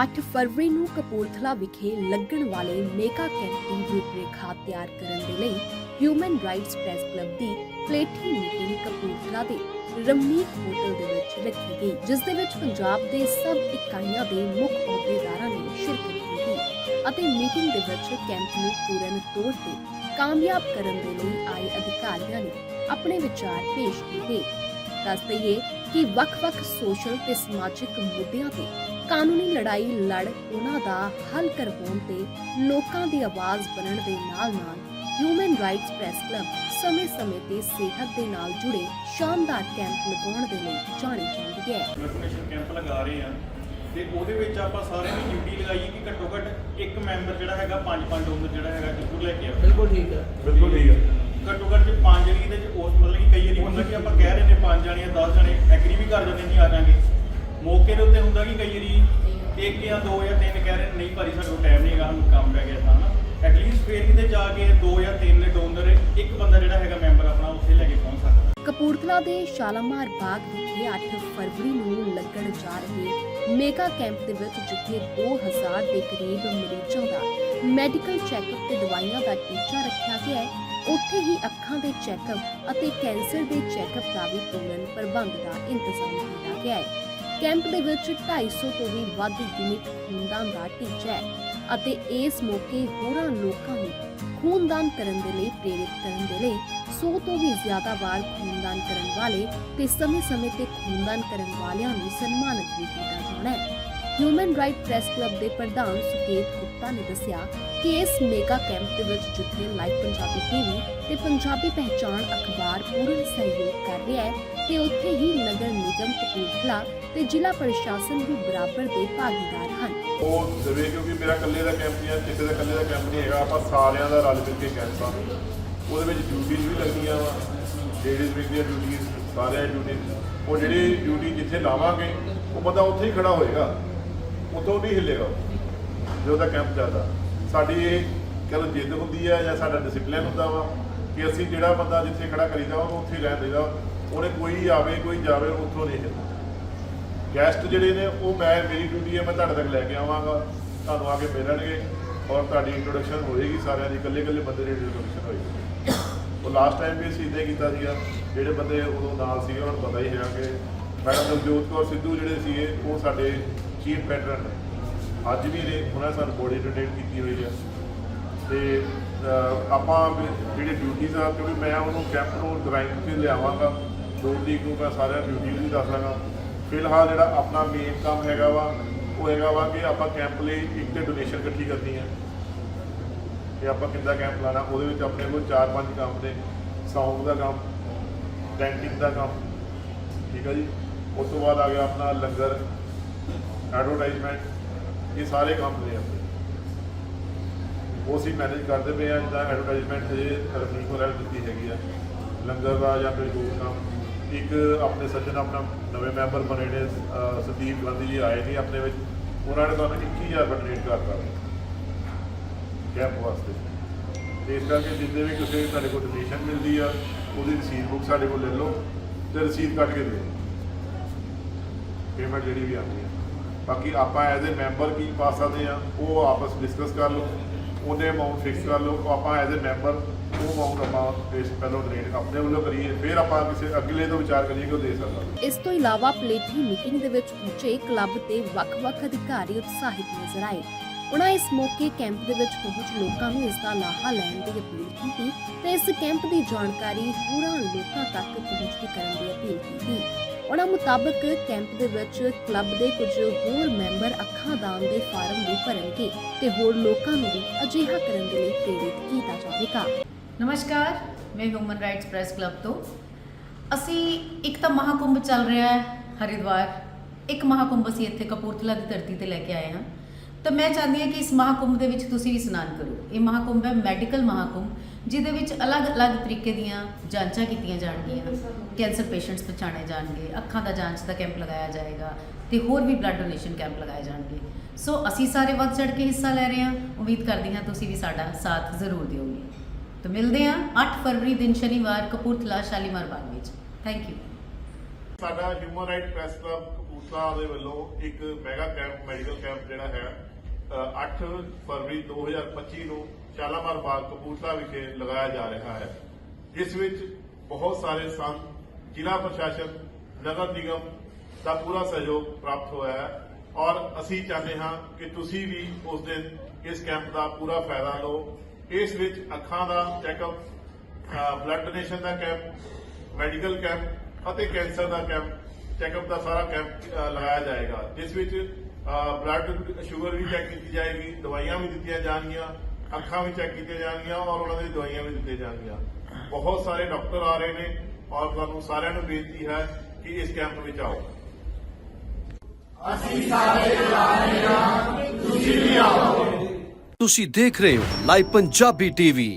8 ਫਰਵਰੀ ਨੂੰ ਕਪੂਰਥਲਾ ਵਿਖੇ ਲੱਗਣ ਵਾਲੇ ਮੇਗਾ ਕੈਂਪ ਦੀ ਰੂਪਰੇਖਾ ਤਿਆਰ ਕਰਨ ਦੇ ਲਈ ਹਿਊਮਨ ਰਾਈਟਸ ਪ੍ਰੈਸ ਕਲੱਬ ਦੀ ਪਲੇਠੀ ਮੀਟਿੰਗ ਕਪੂਰਥਲਾ ਦੇ ਰਮਨੀਕ ਹੋਟਲ ਦੇ ਵਿੱਚ ਰੱਖੀ ਗਈ, ਜਿਸ ਦੇ ਵਿੱਚ ਪੰਜਾਬ ਦੇ ਸਭ ਇਕਾਈਆਂ ਦੇ ਮੁੱਖ ਅਹੁਦੇਦਾਰਾਂ ਨੇ ਸ਼ਿਰਕਤ ਕੀਤੀ ਅਤੇ ਮੀਟਿੰਗ ਦੇ ਵਿੱਚ ਕੈਂਪ ਨੂੰ ਪੂਰਨ ਤੌਰ ਤੇ ਕਾਮਯਾਬ ਕਰਨ ਦੇ ਲਈ ਆਏ ਅਧਿਕਾਰੀਆਂ ਨੇ ਆਪਣੇ ਵਿਚਾਰ ਪੇਸ਼ ਕੀਤੇ। ਦੱਸ ਦਈਏ ਕਿ ਵੱਖ-ਵੱਖ ਸੋਸ਼ਲ ਤੇ ਸਮਾਜਿਕ ਮੁੱਦਿਆਂ ਤੇ ਕਾਨੂੰਨੀ ਲੜਾਈ ਲੜ ਉਹਨਾਂ ਦਾ ਹੱਲ ਕਰਵਾਉਣ ਤੇ ਲੋਕਾਂ ਦੀ ਆਵਾਜ਼ ਬਣਨ ਦੇ ਨਾਲ-ਨਾਲ ਹਿਊਮਨ ਰਾਈਟਸ ਪ੍ਰੈਸ ਕਲੱਬ ਸਮੇਂ-ਸਮੇਂ ਤੇ ਸਿਹਤ ਦੇ ਨਾਲ ਜੁੜੇ ਸ਼ਾਨਦਾਰ ਕੈਂਪ ਲਗਾਉਣ ਦੇ ਲਈ ਜਾਣੀ ਜਾਂਦੀ ਹੈ ਵੈਕਸੀਨੇਸ਼ਨ ਕੈਂਪ ਲਗਾ ਰਹੇ ਆ ਤੇ ਉਹਦੇ ਵਿੱਚ ਆਪਾਂ ਸਾਰਿਆਂ ਨੇ ਡਿਊਟੀ ਲਗਾਈ ਕਿ ਘੱਟੋ ਘੱਟ ਇੱਕ ਮੈਂਬਰ ਜਿਹੜਾ ਹੈਗਾ ਪੰਜ ਪੰਜ ਡੋਨਰ ਜਿਹੜਾ ਹੈਗਾ ਜ਼ਰੂਰ ਲੈ ਕੇ ਆਵੇ ਬਿਲਕੁਲ ਠੀਕ ਹੈ। ਬਿਲਕੁਲ ਠੀਕ ਹੈ। ਘੱਟੋ ਘੱਟ ਜੇ ਪੰਜ ਲਈ ਦੇ ਚ ਉਸ ਮਤਲਬ ਕਿ ਕਈ ਵਾਰੀ ਹੁੰਦਾ ਕਿ ਆਪਾਂ ਕਹਿ ਰਹੇ ਨੇ ਪੰਜ ਜਾਣੇ ਆ 10 ਜਾਣੇ ਐਗਰੀ ਵੀ ਕਰ ਜਾਂਦੇ ਨਹੀਂ ਆ ਜਾਾਂਗੇ। ਮੌਕੇ ਦੇ ਉੱਤੇ ਹੁੰਦਾ ਕਿ ਕਈ ਵਾਰੀ ਇੱਕ ਜਾਂ ਦੋ ਜਾਂ ਤਿੰਨ ਕਹਿ ਰਹੇ ਨੇ, ਨਹੀਂ ਭਾਰੀ ਸਾਡੇ ਕੋਲ ਟਾਈਮ ਨਹੀਂਗਾ ਸਾਨੂੰ ਕੰਮ ਪੈ ਗਿਆ ਤਾਂ ਨਾ। ਐਟਲੀਸਟ ਫੇਰ ਕਿਤੇ ਜਾ ਕੇ ਦੋ ਜਾਂ ਤਿੰਨ ਡੋਨਰ ਇੱਕ ਬੰਦਾ ਜਿਹੜਾ ਹੈਗਾ ਮੈਂਬਰ ਆਪਣਾ ਉੱਥੇ ਲੈ ਕੇ ਪਹੁੰਚ ਸਕਦਾ। ਕਪੂਰਥਲਾ ਦੇ ਸ਼ਾਲਾਮਾਰ ਬਾਗ ਵਿਖੇ 8 ਫਰਵਰੀ ਨੂੰ ਲੱਗਣ ਜਾ ਰਹੇ ਮੇਗਾ ਕੈਂਪ ਦੇ ਵਿੱਚ ਜਿੱਥੇ 2000 ਦੇ ਕਰੀਬ ਮਰੀਜ਼ਾਂ ਦਾ ਮੈਡੀਕਲ ਚੈੱਕਅਪ ਤੇ ਦਵਾਈਆਂ ਦਾ ਟੀਚਾ ਰੱਖਿਆ ਗਿਆ ਹੈ ਉੱਥੇ ਹੀ ਅੱਖਾਂ ਦੇ ਚੈੱਕਅਪ ਅਤੇ ਕੈਂਸਰ ਦੇ ਚੈੱਕਅਪ ਦਾ ਵੀ ਪੂਰਨ ਪ੍ਰਬੰਧ ਦਾ ਇੰਤਜ਼ਾਮ ਕੀਤਾ ਗਿਆ ਹੈ। ਕੈਂਪ ਦੇ ਵਿੱਚ 250 ਤੋਂ ਵੀ ਵੱਧ ਯੂਨਿਟ ਖੂਨਦਾਨ ਦਾ ਟੀਚਾ ਹੈ ਅਤੇ ਇਸ ਮੌਕੇ ਹੋਰਾਂ ਲੋਕਾਂ ਨੂੰ ਖੂਨਦਾਨ ਕਰਨ ਦੇ ਲਈ ਪ੍ਰੇਰਿਤ ਕਰਨ ਦੇ ਲਈ 100 ਤੋਂ ਵੀ ਜ਼ਿਆਦਾ ਵਾਰ ਖੂਨਦਾਨ ਕਰਨ ਵਾਲੇ ਤੇ ਸਮੇਂ-ਸਮੇਂ ਤੇ ਖੂਨਦਾਨ ਕਰਨ ਵਾਲਿਆਂ ਨੂੰ ਸਨਮਾਨਿਤ ਵੀ ਕੀਤਾ ਜਾਣਾ ਹੈ। ਹਿਊਮਨ ਰਾਈਟ ਪ੍ਰੈਸ ਕਲੱਬ ਦੇ ਪ੍ਰਧਾਨ ਸੁਕੇਤ ਗੁਪਤਾ ਨੇ ਦੱਸਿਆ ਕਿ ਇਸ ਮੇਗਾ ਕੈਂਪ ਦੇ ਵਿੱਚ ਜਿੱਥੇ ਲਾਈਵ ਪੰਜਾਬੀ ਟੀਵੀ ਤੇ ਪੰਜਾਬੀ ਪਹਿਚਾਣ ਅਖਬਾਰ ਪੂਰਨ ਸਹਿਯੋਗ ਕਰ ਰਿਹਾ ਹੈ ਤੇ ਉੱਥੇ ਹੀ ਨਗਰ ਨਿਗਮ ਕਪੂਰਥਲਾ ਤੇ ਜ਼ਿਲ੍ਹਾ ਪ੍ਰਸ਼ਾਸਨ ਵੀ ਬਰਾਬਰ ਦੇ ਭਾਗੀਦਾਰ ਹਨ। ਉਹ ਦੇਵੇ ਕਿਉਂਕਿ ਮੇਰਾ ਇਕੱਲੇ ਦਾ ਕੈਂਪ ਨਹੀਂ ਹੈ ਕਿਸੇ ਦਾ ਇਕੱਲੇ ਦਾ ਕੈਂਪ ਨਹੀਂ ਹੈਗਾ, ਆਪਾਂ ਸਾਰਿਆਂ ਦਾ ਰਲ ਮਿਲ ਕੇ ਕੈਂਪ ਆ। ਉਹਦੇ ਵਿੱਚ ਡਿਊਟੀਆਂ ਵੀ ਲੱਗਦੀਆਂ ਵਾ ਲੇਡੀਜ਼ ਵੀਕ ਦੀਆਂ ਡਿਊਟੀਆਂ ਸਾਰਿਆਂ ਡਿਊਟੀ ਉਹ ਜਿਹੜੀ ਡਿਊਟੀ ਜਿੱਥੇ ਲਾਵਾਂਗੇ, ਉਹ ਬੰਦਾ ਉੱਥੇ ਹੀ ਖੜਾ ਹੋਏਗਾ, ਉੱਥੋਂ ਨਹੀਂ ਹਿੱਲੇਗਾ ਜਦੋਂ ਦਾ ਕੈਂਪ ਚੱਲਦਾ। ਸਾਡੀ ਇਹ ਕਹੋ ਜਿੱਦ ਹੁੰਦੀ ਹੈ ਜਾਂ ਸਾਡਾ ਡਿਸਪਲਿਨ ਹੁੰਦਾ ਵਾ ਕਿ ਅਸੀਂ ਜਿਹੜਾ ਬੰਦਾ ਜਿੱਥੇ ਖੜਾ ਕਰੀਦਾ, ਉਹ ਉੱਥੇ ਹੀ ਰਹਿਣ ਉਹਨੇ ਕੋਈ ਆਵੇ, ਕੋਈ ਜਾਵੇ, ਉੱਥੋਂ ਨਹੀਂ ਹਿੱਲਦਾ ਗੈਸਟ ਜਿਹੜੇ ਨੇ, ਉਹ ਮੈਂ, ਮੇਰੀ ਡਿਊਟੀ ਹੈ, ਮੈਂ ਤੁਹਾਡੇ ਤੱਕ ਲੈ ਕੇ ਆਵਾਂਗਾ। ਤੁਹਾਨੂੰ ਆ ਕੇ ਮਿਲਣਗੇ ਔਰ ਤੁਹਾਡੀ ਇੰਟਰੋਡਕਸ਼ਨ ਹੋਏਗੀ ਸਾਰਿਆਂ ਦੀ। ਇਕੱਲੇ ਇਕੱਲੇ ਬੰਦੇ ਦੀ ਇੰਟਰੋਡਕਸ਼ਨ ਹੋਏਗੀ। ਉਹ ਲਾਸਟ ਟਾਈਮ ਵੀ ਅਸੀਂ ਇਦਾਂ ਹੀ ਕੀਤਾ ਸੀਗਾ। ਜਿਹੜੇ ਬੰਦੇ ਉਦੋਂ ਨਾਲ ਸੀਗੇ, ਉਹਨਾਂ ਨੂੰ ਪਤਾ ਹੀ ਹੈਗਾ ਕਿ ਮੈਡਮ ਨਵਜੋਤ ਕੌਰ ਸਿੱਧੂ ਜਿਹੜੇ ਸੀਗੇ, ਉਹ ਸਾਡੇ ਚੀਫ ਪੈਟਰਨ ਨੇ। ਅੱਜ ਵੀ ਨੇ ਉਹਨਾਂ ਨੇ ਸਾਨੂੰ ਬੋਡੀ ਡੋਨੇਟ ਕੀਤੀ ਹੋਈ ਹੈ। ਤੇ ਆਪਾਂ ਜਿਹੜੇ ਡਿਊਟੀਜ਼ ਆ, ਕਿਉਂਕਿ ਮੈਂ ਉਹਨੂੰ ਕੈਂਪ ਨੂੰ ਡਰਾਈਵ ਤੇ ਲਿਆਵਾਂਗਾ। ਦੋ ਦੀ ਨੂੰ ਮੈਂ ਸਾਰਿਆਂ ਡਿਊਟੀ ਵੀ ਦੱਸਾਂਗਾ ਫਿਲਹਾਲ ਜਿਹੜਾ ਆਪਣਾ ਮੇਨ ਕੰਮ ਹੈਗਾ ਵਾ, ਉਹ ਹੈਗਾ ਵਾ ਕਿ ਆਪਾਂ ਕੈਂਪ ਲਈ ਇੱਕ ਤੇ ਡੋਨੇਸ਼ਨ ਇਕੱਠੀ ਕਰਨੀ ਹੈ ਕਿ ਆਪਾਂ ਕਿੱਦਾਂ ਕੈਂਪ ਲਾਣਾ ਉਹਦੇ ਵਿੱਚ ਆਪਣੇ ਕੋਲ ਚਾਰ ਪੰਜ ਕੰਮ ਨੇ। ਸਾਊਂਡ ਦਾ ਕੰਮ ਟੈਂਕਿੰਗ ਦਾ ਕੰਮ, ਠੀਕ ਹੈ ਜੀ? ਉਸ ਤੋਂ ਬਾਅਦ ਆ ਗਿਆ ਆਪਣਾ ਲੰਗਰ ਐਡਵਰਟਾਈਜ਼ਮੈਂਟ ਇਹ ਸਾਰੇ ਕੰਮ ਨੇ ਆਪਣੇ। ਉਹ ਅਸੀਂ ਮੈਨੇਜ ਕਰਦੇ ਪਏ ਆ, ਜਿੱਦਾਂ ਐਡਵਰਟਾਈਜ਼ਮੈਂਟ ਜੇ ਰਫੀਕ ਹੋਰਾਂ ਨੇ ਦਿੱਤੀ ਹੈਗੀ ਆ। ਲੰਗਰ ਦਾ ਜਾਂ ਕੋਈ ਹੋਰ ਕੰਮ। ਇੱਕ ਆਪਣੇ ਸੱਜਣ ਆਪਣਾ ਨਵੇਂ ਮੈਂਬਰ ਬਣੇ ਨੇ ਸੰਦੀਪ ਗਾਂਧੀ ਜੀ ਆਏ ਨੇ ਆਪਣੇ ਵਿੱਚ। ਉਹਨਾਂ ਨੇ ਤੁਹਾਨੂੰ 21000 ਰੁਪਏ ਡੋਨੇਟ ਕਰਤਾ। ਕੈਂਪ ਵਾਸਤੇ। ਤੇ ਇਸ ਕਰਕੇ ਜਿੰਨੇ ਵੀ ਕਿਸੇ ਤੁਹਾਡੇ ਕੋਲ ਡੋਨੇਸ਼ਨ ਮਿਲਦੀ ਆ, ਉਹਦੀ ਰਸੀਦ ਬੁੱਕ ਸਾਡੇ ਕੋਲ ਲੈ ਲਓ ਤੇ ਰਸੀਦ ਕੱਟ ਕੇ ਦਿਓ। ਪੇਮੈਂਟ ਜਿਹੜੀ ਵੀ ਆਉਂਦੀ ਹੈ ਬਾਕੀ ਆਪਾਂ ਐਜ਼ ਅ ਮੈਂਬਰ ਕੀ ਪਾ ਸਕਦੇ ਆ, ਉਹ ਆਪਸ ਡਿਸਕਸ ਕਰ ਲਓ। ਉਹਨੇ ਅਮਾਉਂਟ ਫਿਕਸ ਕਰ ਲਓ। ਆਪਾਂ ਐਜ਼ ਅ ਮੈਂਬਰ ਉਹ ਅਮਾਉਂਟ ਆਪਾਂ ਇਸ ਪਹਿਲਾਂ ਡੋਨੇਟ ਆਪਣੇ ਵੱਲੋਂ ਕਰੀਏ, ਫਿਰ ਆਪਾਂ ਕਿਸੇ ਅਗਲੇ ਤੋਂ ਵਿਚਾਰ ਕਰੀਏ ਕਿ ਉਹ ਦੇ ਸਕਦਾ। ਇਸ ਤੋਂ ਇਲਾਵਾ ਪਲੇਠੀ ਮੀਟਿੰਗ ਦੇ ਵਿੱਚ ਪਹੁੰਚੇ ਕਲੱਬ ਦੇ ਵੱਖ-ਵੱਖ ਅਧਿਕਾਰੀ ਉਤਸ਼ਾਹਿਤ ਨਜ਼ਰ ਆਏ। ਉਹਨਾਂ ਇਸ ਮੌਕੇ ਕੈਂਪ ਦੇ ਵਿੱਚ ਪਹੁੰਚ ਲੋਕਾਂ ਨੂੰ ਇਸ ਦਾ ਲਾਹਾ ਲੈਣ ਦੀ ਅਪੀਲ ਕੀਤੀ ਤੇ ਇਸ ਕੈਂਪ ਦੀ ਜਾਣਕਾਰੀ ਹੋਰਾਂ ਲੋਕਾਂ ਤੱਕ ਪਹੁੰਚਦੀ ਕਰਨ ਦੀ ਅਪੀਲ ਕੀਤੀ। ਉਹਨਾਂ ਮੁਤਾਬਕ ਕੈਂਪ ਦੇ ਵਿੱਚ ਕਲੱਬ ਦੇ ਕੁਝ ਹੋਰ ਮੈਂਬਰ ਅੱਖਾਂ ਦਾਨ ਦੇ ਫਾਰਮ ਵੀ ਭਰਨਗੇ ਤੇ ਹੋਰ ਲੋਕਾਂ ਨੂੰ ਵੀ ਅਜਿਹਾ ਕਰਨ ਦੇ ਲਈ ਪ੍ਰੇਰਿਤ ਕੀਤਾ ਜਾਵੇਗਾ। ਨਮਸਕਾਰ, ਮੈਂ ਹਿਊਮਨ ਰਾਈਟਸ ਪ੍ਰੈਸ ਕਲੱਬ ਤੋਂ। ਅਸੀਂ ਇੱਕ ਤਾਂ ਮਹਾਕੁੰਭ ਚੱਲ ਰਿਹਾ ਹੈ ਹਰਿਦੁਆਰ। ਇੱਕ ਮਹਾਕੁੰਭ ਅਸੀਂ ਇੱਥੇ ਕਪੂਰਥਲਾ ਦੀ ਧਰਤੀ ਤੇ ਲੈ ਕੇ ਆਏ ਹਾਂ। ਤਾਂ ਮੈਂ ਚਾਹੁੰਦੀ ਹਾਂ ਕਿ ਇਸ ਮਹਾਕੁੰਭ ਦੇ ਵਿੱਚ ਤੁਸੀਂ ਵੀ ਇਸ਼ਨਾਨ ਕਰੋ। ਇਹ ਮਹਾਕੁੰਭ ਹੈ ਮੈਡੀਕਲ ਮਹਾਕੁੰਭ, ਜਿਹਦੇ ਵਿੱਚ ਅਲੱਗ-ਅਲੱਗ ਤਰੀਕੇ ਦੀਆਂ ਜਾਂਚਾਂ ਕੀਤੀਆਂ ਜਾਣਗੀਆਂ। ਕੈਂਸਰ ਪੇਸ਼ੈਂਟਸ ਪਛਾਣੇ ਜਾਣਗੇ, ਅੱਖਾਂ ਦਾ ਜਾਂਚ ਦਾ ਕੈਂਪ ਲਗਾਇਆ ਜਾਏਗਾ ਤੇ ਹੋਰ ਵੀ ਬਲੱਡ ਡੋਨੇਸ਼ਨ ਕੈਂਪ ਲਗਾਏ ਜਾਣਗੇ। ਸੋ ਅਸੀਂ ਸਾਰੇ ਵੱਧ ਚੜ ਕੇ ਹਿੱਸਾ ਲੈ ਰਹੇ ਹਾਂ। ਉਮੀਦ ਕਰਦੀ ਹਾਂ ਤੁਸੀਂ ਵੀ ਸਾਡਾ ਸਾਥ ਜ਼ਰੂਰ ਦਿਓਗੇ। ਤਾਂ ਮਿਲਦੇ ਹਾਂ 8 ਫਰਵਰੀ ਦਿਨ ਸ਼ਨੀਵਾਰ ਕਪੂਰਥਲਾ ਸ਼ਾਲੀਮਾਰ ਬਾਗ ਵਿੱਚ। ਥੈਂਕ ਯੂ ਸਾਡਾ human right press club Kapurthala ਦੇ ਵੱਲੋਂ ਇੱਕ ਮੈਗਾ ਕੈਂਪ ਮੈਡੀਕਲ ਕੈਂਪ ਜਿਹੜਾ ਹੈ ਅ, 8 ਫਰਵਰੀ 2025 ਨੂੰ ਸ਼ਾਲਾਮਾਰ ਬਾਗ ਕਪੂਰਥਲਾ ਵਿਖੇ ਲਗਾਇਆ ਜਾ ਰਿਹਾ ਹੈ। ਜਿਸ ਵਿੱਚ ਬਹੁਤ ਸਾਰੇ ਸੰਤ ਜ਼ਿਲ੍ਹਾ ਪ੍ਰਸ਼ਾਸਨ ਨਗਰ ਨਿਗਮ ਦਾ ਪੂਰਾ ਸਹਿਯੋਗ ਪ੍ਰਾਪਤ ਹੋਇਆ ਹੈ ਔਰ ਅਸੀਂ ਚਾਹੁੰਦੇ ਹਾਂ ਕਿ ਤੁਸੀਂ ਵੀ ਉਸ ਦਿਨ ਇਸ ਕੈਂਪ ਦਾ ਪੂਰਾ ਫਾਇਦਾ ਲਓ। ਇਸ ਵਿੱਚ ਅੱਖਾਂ ਦਾ ਚੈੱਕਅਪ ਬਲੱਡ ਡੋਨੇਸ਼ਨ ਦਾ ਕੈਂਪ ਮੈਡੀਕਲ ਕੈਂਪ ਅਤੇ ਕੈਂਸਰ ਦਾ ਕੈਂਪ ਚੈੱਕਅਪ ਦਾ ਸਾਰਾ ਕੈਂਪ ਲਗਾਇਆ ਜਾਏਗਾ ਜਿਸ ਵਿੱਚ ਬਲੱਡ ਸ਼ੂਗਰ ਵੀ ਚੈੱਕ ਕੀਤੀ ਜਾਏਗੀ ਦਵਾਈਆਂ ਵੀ ਦਿੱਤੀਆਂ ਜਾਣਗੀਆਂ ਅੱਖਾਂ ਵੀ ਚੈੱਕ ਕੀਤੀਆਂ ਜਾਣਗੀਆਂ ਔਰ ਉਹਨਾਂ ਦੀ ਦਵਾਈਆਂ ਵੀ ਦਿੱਤੀਆਂ ਜਾਣਗੀਆਂ। ਬਹੁਤ ਸਾਰੇ ਡਾਕਟਰ ਆ ਰਹੇ ਨੇ ਔਰ ਤੁਹਾਨੂੰ ਸਾਰਿਆਂ ਨੂੰ ਬੇਨਤੀ ਹੈ ਕਿ ਇਸ ਕੈਂਪ ਵਿੱਚ ਆਓ। ਤੁਸੀਂ ਦੇਖ ਰਹੇ ਹੋ ਲਾਈਵ ਪੰਜਾਬੀ ਟੀਵੀ।